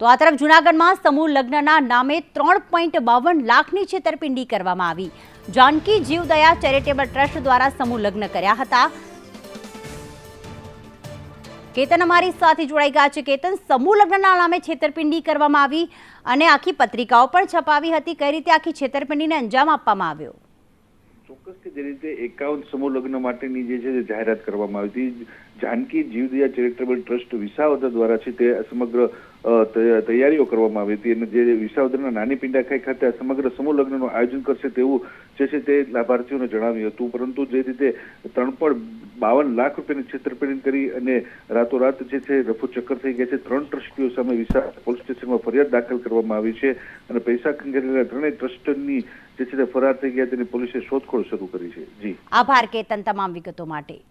તો આ તરફ જૂનાગઢમાં સમૂહ લગ્નના નામે ત્રણ પોઈન્ટ બાવન લાખની છેતરપિંડી કરવામાં આવી. જાનકી જીવદયા ચેરિટેબલ ટ્રસ્ટ દ્વારા સમૂહ લગ્ન કર્યા હતા. કેતન અમારી સાથે જોડાઈ ગયા છે. કેતન, સમૂહ લગ્નના નામે છેતરપિંડી કરવામાં આવી અને આખી પત્રિકાઓ પણ છપાવી હતી. કઈ રીતે આખી છેતરપિંડીને અંજામ આપવામાં આવ્યો? ચોક્કસ કે જે રીતે એકાવન સમૂહ લગ્ન માટેની જે છે જાહેરાત કરવામાં આવી હતી. જાનકી જીવદયા ચેરિટેબલ ટ્રસ્ટ વિસાવદર દ્વારા છે તે સમગ્ર તૈયારીઓ કરવામાં આવી હતી અને જે વિસાવદરના નાની પિંડાખાઈ ખાતે સમગ્ર સમૂહ લગ્નનું આયોજન કરશે તેવું જે છે તે લાભાર્થીઓને જણાવ્યું હતું. પરંતુ જે રીતે ત્રણ પણ બાવન લાખ રૂપિયાની છેતરપિંડી કરી અને રાતોરાત જે છે રફુ ચક્કર થઈ ગયા છે, ત્રણ ટ્રસ્ટીઓ સામે વિસાવદર પોલીસ સ્ટેશનમાં ફરિયાદ દાખલ કરવામાં આવી છે અને પૈસા ખંખેરેલા ત્રણેય ટ્રસ્ટની જે છે તે ફરાર થઈ ગયા તેની પોલીસે શોધખોળ શરૂ કરી છે. જી. આભાર, કેતન, તમામ વિગતો માટે.